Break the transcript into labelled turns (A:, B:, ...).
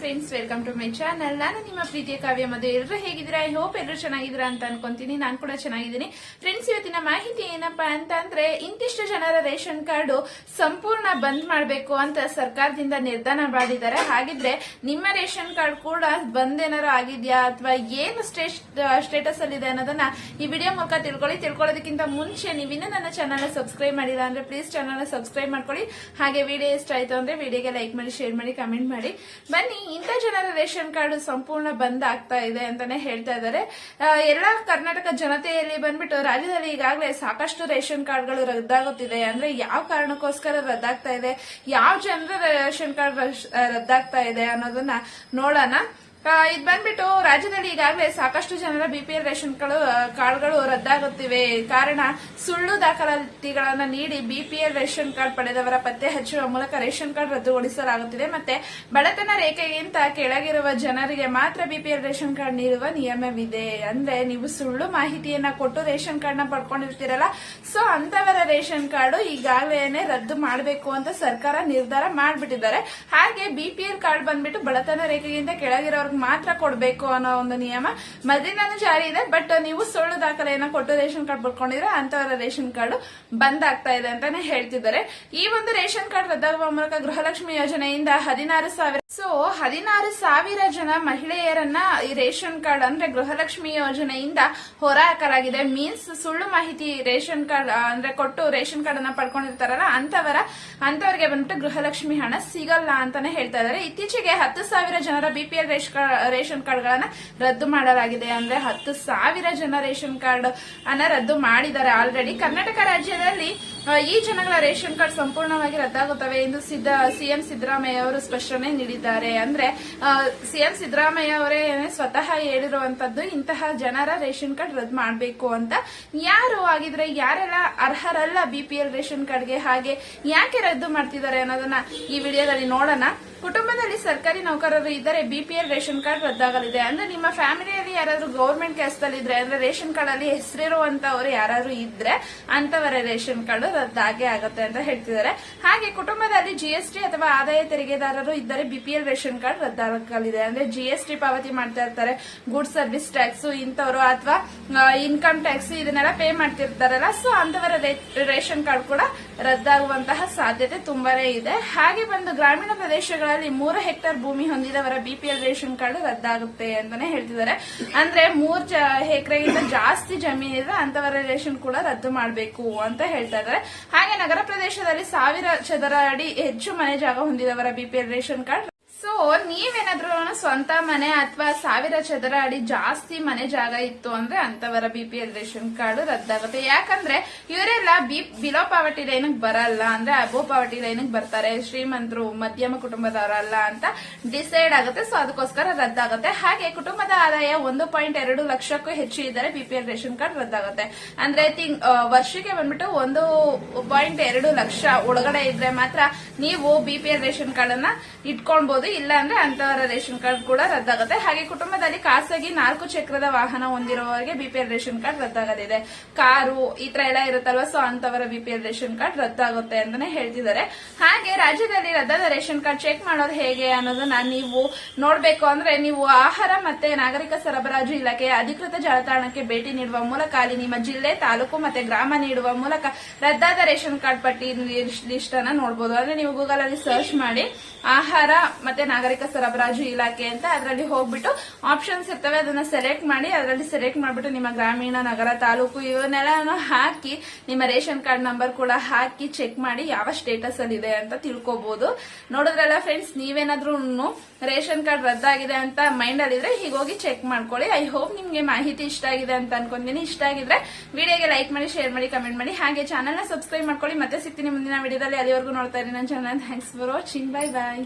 A: Friends welcome to my channel ನಾನು ನಿಮ್ಮ ಪ್ರೀತಿಯ ಕಾವ್ಯ ಮಧು. ಎಲ್ಲರೂ ಹೇಗಿದ್ದೀರಾ? ಐ ಹೋಪ್ ಎಲ್ಲರೂ ಚೆನ್ನಾಗಿದ್ದೀರಾ ಅಂತ ಅನ್ಕೊಂತೀನಿ. ನಾನು ಕೂಡ ಚೆನ್ನಾಗಿದ್ದೀನಿ. ಫ್ರೆಂಡ್ಸ್ ಇವತ್ತಿನ ಮಾಹಿತಿ ಏನಪ್ಪಾ ಅಂತ ಅಂದ್ರೆ, ಇಂತಿಷ್ಟು ಜನರ ರೇಷನ್ ಕಾರ್ಡು ಸಂಪೂರ್ಣ ಬಂದ್ ಮಾಡಬೇಕು ಅಂತ ಸರ್ಕಾರದಿಂದ ನಿರ್ಧಾರ ಮಾಡಿದ್ದಾರೆ. ಹಾಗಿದ್ರೆ ನಿಮ್ಮ ರೇಷನ್ ಕಾರ್ಡ್ ಕೂಡ ಬಂದ್ ಏನಾರು ಆಗಿದ್ಯಾ? ಅಥವಾ ಏನು ಸ್ಟೇಟಸ್ ಅಲ್ಲಿ ಇದೆ ಅನ್ನೋದನ್ನ ಈ ವಿಡಿಯೋ ಮೂಲಕ ತಿಳ್ಕೊಳ್ಳಿ. ತಿಳ್ಕೊಳ್ಳೋದಕ್ಕಿಂತ ಮುಂಚೆ ನೀವಿನ್ನೂ ನನ್ನ ಚಾನಲ್ ಸಬ್ಸ್ಕ್ರೈಬ್ ಮಾಡಿಲ್ಲ ಅಂದ್ರೆ ಪ್ಲೀಸ್ ಚಾನಲ್ ಸಬ್ಸ್ಕ್ರೈಬ್ ಮಾಡ್ಕೊಳ್ಳಿ. ಹಾಗೆ ವಿಡಿಯೋ ಇಷ್ಟ ಆಯ್ತು ಅಂದ್ರೆ ವಿಡಿಯೋಗೆ ಲೈಕ್ ಮಾಡಿ ಶೇರ್ ಮಾಡಿ ಕಮೆಂಟ್ ಮಾಡಿ. ಬನ್ನಿ ಇಂಥ ಜನರ ರೇಷನ್ ಕಾರ್ಡ್ ಸಂಪೂರ್ಣ ಬಂದ್ ಆಗ್ತಾ ಇದೆ ಅಂತಾನೆ ಹೇಳ್ತಾ ಇದ್ದಾರೆ. ಎಲ್ಲಾ ಕರ್ನಾಟಕ ಜನತೆಯಲ್ಲಿ ಬಂದ್ಬಿಟ್ಟು ರಾಜ್ಯದಲ್ಲಿ ಈಗಾಗಲೇ ಸಾಕಷ್ಟು ರೇಷನ್ ಕಾರ್ಡ್ಗಳು ರದ್ದಾಗುತ್ತಿದೆ. ಅಂದ್ರೆ ಯಾವ ಕಾರಣಕ್ಕೋಸ್ಕರ ರದ್ದಾಗ್ತಾ ಇದೆ? ಯಾವ ಜನರ ರೇಷನ್ ಕಾರ್ಡ್ ರದ್ದಾಗ್ತಾ ಇದೆ ಅನ್ನೋದನ್ನ ನೋಡೋಣ. ಇದ್ ಬಂದ್ಬಿಟ್ಟು ರಾಜ್ಯದಲ್ಲಿ ಈಗಾಗಲೇ ಸಾಕಷ್ಟು ಜನರ ಬಿಪಿಎಲ್ ರೇಷನ್ ಕಾರ್ಡ್ಗಳು ರದ್ದಾಗುತ್ತಿವೆ. ಕಾರಣ ಸುಳ್ಳು ದಾಖಲಾತಿಗಳನ್ನು ನೀಡಿ ಬಿಪಿಎಲ್ ರೇಷನ್ ಕಾರ್ಡ್ ಪಡೆದವರ ಪತ್ತೆ ಹಚ್ಚುವ ಮೂಲಕ ರೇಷನ್ ಕಾರ್ಡ್ ರದ್ದುಗೊಳಿಸಲಾಗುತ್ತಿದೆ. ಮತ್ತೆ ಬಡತನ ರೇಖೆಗಿಂತ ಕೆಳಗಿರುವ ಜನರಿಗೆ ಮಾತ್ರ ಬಿಪಿಎಲ್ ರೇಷನ್ ಕಾರ್ಡ್ ನೀಡುವ ನಿಯಮವಿದೆ. ಅಂದ್ರೆ ನೀವು ಸುಳ್ಳು ಮಾಹಿತಿಯನ್ನ ಕೊಟ್ಟು ರೇಷನ್ ಕಾರ್ಡ್ನ ಪಡ್ಕೊಂಡಿರ್ತೀರಲ್ಲ, ಸೊ ಅಂತವರ ರೇಷನ್ ಕಾರ್ಡ್ ಈಗಾಗಲೇ ರದ್ದು ಮಾಡಬೇಕು ಅಂತ ಸರ್ಕಾರ ನಿರ್ಧಾರ ಮಾಡಿಬಿಟ್ಟಿದ್ದಾರೆ. ಹಾಗೆ ಬಿಪಿಎಲ್ ಕಾರ್ಡ್ ಬಂದ್ಬಿಟ್ಟು ಬಡತನ ರೇಖೆಗಿಂತ ಕೆಳಗಿರೋರ್ಗೆ ಮಾತ್ರ ಕೊಡಬೇಕು ಅನ್ನೋ ಒಂದು ನಿಯಮ ಮೊದಲಿಂದಾನು ಜಾರಿ ಇದೆ ಬಟ್ ನೀವು ಸುಳ್ಳು ದಾಖಲೆಯನ್ನ ಕೊಟ್ಟು ರೇಷನ್ ಕಾರ್ಡ್ ಬರ್ಕೊಂಡಿದ್ರೆ ಅಂತವರ ರೇಷನ್ ಕಾರ್ಡ್ ಬಂದ್ ಆಗ್ತಾ ಇದೆ ಅಂತಾನೆ ಹೇಳ್ತಿದ್ದಾರೆ. ಈ ಒಂದು ರೇಷನ್ ಕಾರ್ಡ್ ರದ್ದಾಗುವ ಮೂಲಕ ಗೃಹಲಕ್ಷ್ಮಿ ಯೋಜನೆಯಿಂದ ಹದಿನಾರು ಸಾವಿರ ಸೊ ಹದಿನಾರು ಸಾವಿರ ಜನ ಮಹಿಳೆಯರನ್ನ ಈ ರೇಷನ್ ಕಾರ್ಡ್ ಅಂದ್ರೆ ಗೃಹಲಕ್ಷ್ಮಿ ಯೋಜನೆಯಿಂದ ಹೊರಹಾಕಲಾಗಿದೆ. ಮೀನ್ಸ್ ಸುಳ್ಳು ಮಾಹಿತಿ ರೇಷನ್ ಕಾರ್ಡ್ ಅಂದ್ರೆ ಕೊಟ್ಟು ರೇಷನ್ ಕಾರ್ಡ್ ಅನ್ನ ಪಡ್ಕೊಂಡಿರ್ತಾರಲ್ಲ ಅಂತವರ ಅಂತವರಿಗೆ ಬಂದ್ಬಿಟ್ಟು ಗೃಹಲಕ್ಷ್ಮಿ ಹಣ ಸಿಗಲ್ಲ ಅಂತಾನೆ ಹೇಳ್ತಾ ಇದ್ದಾರೆ. ಇತ್ತೀಚೆಗೆ ಹತ್ತು ಸಾವಿರ ಜನರ ಬಿಪಿಎಲ್ ರೇಷನ್ ಕಾರ್ಡ್ ಗಳನ್ನ ರದ್ದು ಮಾಡಲಾಗಿದೆ ಅಂದ್ರೆ ಹತ್ತು ಸಾವಿರ ಜನ ರೇಷನ್ ಕಾರ್ಡ್ ಅನ್ನ ರದ್ದು ಮಾಡಿದ್ದಾರೆ ಆಲ್ರೆಡಿ ಕರ್ನಾಟಕ ರಾಜ್ಯದಲ್ಲಿ ಈ ಜನಗಳ ರೇಷನ್ ಕಾರ್ಡ್ ಸಂಪೂರ್ಣವಾಗಿ ರದ್ದಾಗುತ್ತವೆ ಎಂದು ಸಿದ್ದ ಸಿಎಂ ಸಿದ್ದರಾಮಯ್ಯ ಅವರು ಸ್ಪಷ್ಟನೆ ನೀಡಿದ್ದಾರೆ. ಅಂದ್ರೆ ಸಿಎಂ ಸಿದ್ದರಾಮಯ್ಯ ಅವರೇ ಸ್ವತಃ ಹೇಳಿರುವಂತದ್ದು ಇಂತಹ ಜನರ ರೇಷನ್ ಕಾರ್ಡ್ ರದ್ದು ಮಾಡಬೇಕು ಅಂತ. ಯಾರು ಆಗಿದ್ರೆ, ಯಾರೆಲ್ಲ ಅರ್ಹರಲ್ಲ ಬಿಪಿಎಲ್ ರೇಷನ್ ಕಾರ್ಡ್ಗೆ ಹಾಗೆ ಯಾಕೆ ರದ್ದು ಮಾಡ್ತಿದ್ದಾರೆ ಅನ್ನೋದನ್ನ ಈ ವಿಡಿಯೋದಲ್ಲಿ ನೋಡೋಣ. ಕುಟುಂಬದಲ್ಲಿ ಸರ್ಕಾರಿ ನೌಕರರು ಇದ್ದರೆ ಬಿಪಿಎಲ್ ರೇಷನ್ ಕಾರ್ಡ್ ರದ್ದಾಗಲಿದೆ. ಅಂದ್ರೆ ನಿಮ್ಮ ಯಾರಾದ್ರೂ ಗೌರ್ಮೆಂಟ್ ಕೆಲಸದಲ್ಲಿ ಇದ್ರೆ, ಅಂದ್ರೆ ರೇಷನ್ ಕಾರ್ಡ್ ಅಲ್ಲಿ ಹೆಸರಿರುವಂತವ್ರು ಯಾರಾದ್ರೂ ಇದ್ರೆ ಅಂತವರ ರೇಷನ್ ಕಾರ್ಡ್ ರದ್ದಾಗೆ ಆಗುತ್ತೆ ಅಂತ ಹೇಳ್ತಿದ್ದಾರೆ. ಹಾಗೆ ಕುಟುಂಬದಲ್ಲಿ ಜಿಎಸ್ಟಿ ಅಥವಾ ಆದಾಯ ತೆರಿಗೆದಾರರು ಇದ್ದರೆ ಬಿಪಿಎಲ್ ರೇಷನ್ ಕಾರ್ಡ್ ರದ್ದಾಗಲಿದೆ. ಅಂದ್ರೆ ಜಿಎಸ್ಟಿ ಪಾವತಿ ಮಾಡ್ತಾ ಇರ್ತಾರೆ. ಗುಡ್ ಸರ್ವಿಸ್ ಟ್ಯಾಕ್ಸ್ ಇಂಥವ್ರು ಅಥವಾ ಇನ್ಕಮ್ ಟ್ಯಾಕ್ಸ್ ಇದನ್ನೆಲ್ಲ ಪೇ ಮಾಡ್ತಿರ್ತಾರಲ್ಲ ಸೊ ಅಂತವರ ರೇಷನ್ ಕಾರ್ಡ್ ಕೂಡ ರದ್ದಾಗುವಂತಹ ಸಾಧ್ಯತೆ ತುಂಬಾನೇ ಇದೆ. ಹಾಗೆ ಬಂದು ಗ್ರಾಮೀಣ ಪ್ರದೇಶಗಳಲ್ಲಿ ಮೂರು ಹೆಕ್ಟೇರ್ ಭೂಮಿ ಹೊಂದಿದವರ ಬಿಪಿಎಲ್ ರೇಷನ್ ಕಾರ್ಡ್ ರದ್ದಾಗುತ್ತೆ ಅಂತಾನೆ ಹೇಳ್ತಿದ್ದಾರೆ. ಅಂದ್ರೆ ಮೂರ್ ಎಕರೆಗಿಂತ ಜಾಸ್ತಿ ಜಮೀನಿದೆ ಅಂತವರ ರೇಷನ್ ಕೂಡ ರದ್ದು ಮಾಡಬೇಕು ಅಂತ ಹೇಳ್ತಾ ಇದ್ದಾರೆ ಹಾಗೆ ನಗರ ಪ್ರದೇಶದಲ್ಲಿ ಸಾವಿರ ಚದರ ಅಡಿ ಹೆಚ್ಚು ಮನೆ ಜಾಗ ಹೊಂದಿದವರ ಬಿಪಿಎಲ್ ರೇಷನ್ ಕಾರ್ಡ್ ನೀವೇನಾದ್ರೂ ಸ್ವಂತ ಮನೆ ಅಥವಾ ಸಾವಿರ ಚದರ ಅಡಿ ಜಾಸ್ತಿ ಮನೆ ಜಾಗ ಇತ್ತು ಅಂದ್ರೆ ಅಂತವರ ಬಿಪಿಎಲ್ ರೇಷನ್ ಕಾರ್ಡ್ ರದ್ದಾಗುತ್ತೆ. ಯಾಕಂದ್ರೆ ಇವರೆಲ್ಲ ಬಿ ಬಿಲೋ ಪಾವರ್ಟಿ ಲೈನ್ ಬರಲ್ಲ ಅಂದ್ರೆ ಅಬೋ ಪಾವರ್ಟಿ ಲೈನ್ ಬರ್ತಾರೆ. ಶ್ರೀಮಂತರು, ಮಧ್ಯಮ ಕುಟುಂಬದವರಲ್ಲ ಅಂತ ಡಿಸೈಡ್ ಆಗುತ್ತೆ. ಸೊ ಅದಕ್ಕೋಸ್ಕರ ರದ್ದಾಗುತ್ತೆ. ಹಾಗೆ ಕುಟುಂಬದ ಆದಾಯ ಒಂದು ಪಾಯಿಂಟ್ ಎರಡು ಲಕ್ಷಕ್ಕೂ ಹೆಚ್ಚು ಇದ್ದರೆ ಬಿಪಿಎಲ್ ರೇಷನ್ ಕಾರ್ಡ್ ರದ್ದಾಗುತ್ತೆ. ಅಂದ್ರೆ ವರ್ಷಕ್ಕೆ ಬಂದ್ಬಿಟ್ಟು ಒಂದು ಪಾಯಿಂಟ್ ಎರಡು ಲಕ್ಷ ಒಳಗಡೆ ಇದ್ರೆ ಮಾತ್ರ ನೀವು ಬಿಪಿಎಲ್ ರೇಷನ್ ಕಾರ್ಡ್ ಅನ್ನ ಇಟ್ಕೊಳ್ಬಹುದು ಇಲ್ಲ ಅಂದ್ರೆ ಅಂತವರ ರೇಷನ್ ಕಾರ್ಡ್ ಕೂಡ ರದ್ದಾಗುತ್ತೆ. ಹಾಗೆ ಕುಟುಂಬದಲ್ಲಿ ಖಾಸಗಿ ನಾಲ್ಕು ಚಕ್ರದ ವಾಹನ ಹೊಂದಿರುವವರಿಗೆ ಬಿಪಿಎಲ್ ರೇಷನ್ ಕಾರ್ಡ್ ರದ್ದಾಗದಿದೆ ಕಾರು, ಈ ತರ ಎಲ್ಲ ಇರುತ್ತಲ್ವಾ? ಸೊ ಅಂತವರ ಬಿಪಿಎಲ್ ರೇಷನ್ ಕಾರ್ಡ್ ರದ್ದಾಗುತ್ತೆ ಅಂತಾನೆ ಹೇಳ್ತಿದ್ದಾರೆ. ಹಾಗೆ ರಾಜ್ಯದಲ್ಲಿ ರದ್ದಾದ ರೇಷನ್ ಕಾರ್ಡ್ ಚೆಕ್ ಮಾಡೋದು ಹೇಗೆ ಅನ್ನೋದನ್ನ ನೀವು ನೋಡ್ಬೇಕು ಅಂದ್ರೆ ನೀವು ಆಹಾರ ಮತ್ತೆ ನಾಗರಿಕ ಸರಬರಾಜು ಇಲಾಖೆಯ ಅಧಿಕೃತ ಜಾಲತಾಣಕ್ಕೆ ಭೇಟಿ ನೀಡುವ ಮೂಲಕ ಅಲ್ಲಿ ನಿಮ್ಮ ಜಿಲ್ಲೆ, ತಾಲೂಕು ಮತ್ತೆ ಗ್ರಾಮ ನೀಡುವ ಮೂಲಕ ರದ್ದಾದ ರೇಷನ್ ಕಾರ್ಡ್ ಪಟ್ಟಿ ಲಿಸ್ಟ್ ಅನ್ನ ನೋಡಬಹುದು ಅಂದ್ರೆ ನೀವು ಗೂಗಲ್ ಅಲ್ಲಿ ಸರ್ಚ್ ಮಾಡಿ ಆಹಾರ ಮತ್ತೆ ನಾಗರಿಕ ಸರಬರಾಜು ಇಲಾಖೆ ಅಂತ ಅದರಲ್ಲಿ ಹೋಗ್ಬಿಟ್ಟು ಆಪ್ಷನ್ಸ್ ಇರ್ತವೆ, ಅದನ್ನ ಸೆಲೆಕ್ಟ್ ಮಾಡಿ ಅದರಲ್ಲಿ ಸೆಲೆಕ್ಟ್ ಮಾಡ್ಬಿಟ್ಟು ನಿಮ್ಮ ಗ್ರಾಮೀಣ, ನಗರ, ತಾಲೂಕು ಇವನ್ನೆಲ್ಲ ಹಾಕಿ ನಿಮ್ಮ ರೇಷನ್ ಕಾರ್ಡ್ ನಂಬರ್ ಕೂಡ ಹಾಕಿ ಚೆಕ್ ಮಾಡಿ ಯಾವ ಸ್ಟೇಟಸ್ ಅಲ್ಲಿ ಇದೆ ಅಂತ ತಿಳ್ಕೊಬಹುದು ನೋಡಿದ್ರಲ್ಲ ಫ್ರೆಂಡ್ಸ್ ನೀವೇನಾದ್ರೂ ರೇಷನ್ ಕಾರ್ಡ್ ರದ್ದಾಗಿದೆ ಅಂತ ಮೈಂಡ್ ಅಲ್ಲಿ ಇದ್ರೆ ಹೀಗೋಗಿ ಚೆಕ್ ಮಾಡ್ಕೊಳ್ಳಿ. ಐ ಹೋಪ್ ನಿಮ್ಗೆ ಮಾಹಿತಿ ಇಷ್ಟ ಆಗಿದೆ ಅಂತ ಅನ್ಕೊಂತೀನಿ. ಇಷ್ಟ ಆಗಿದ್ರೆ ವಿಡಿಯೋಗೆ ಲೈಕ್ ಮಾಡಿ ಶೇರ್ ಮಾಡಿ ಕಮೆಂಟ್ ಮಾಡಿ. ಹಾಗೆ ಚಾನಲ್ನ ಸಬ್ಸ್ಕ್ರೈಬ್ ಮಾಡ್ಕೊಳ್ಳಿ. ಮತ್ತೆ ಸಿಗ್ತೀನಿ ಮುಂದಿನ ವಿಡಿಯೋದಲ್ಲಿ. ಅಲ್ಲಿವರೆಗೂ ನೋಡ್ತಾ ಇರಿ ನನ್ನ channel thanks for watching bye bye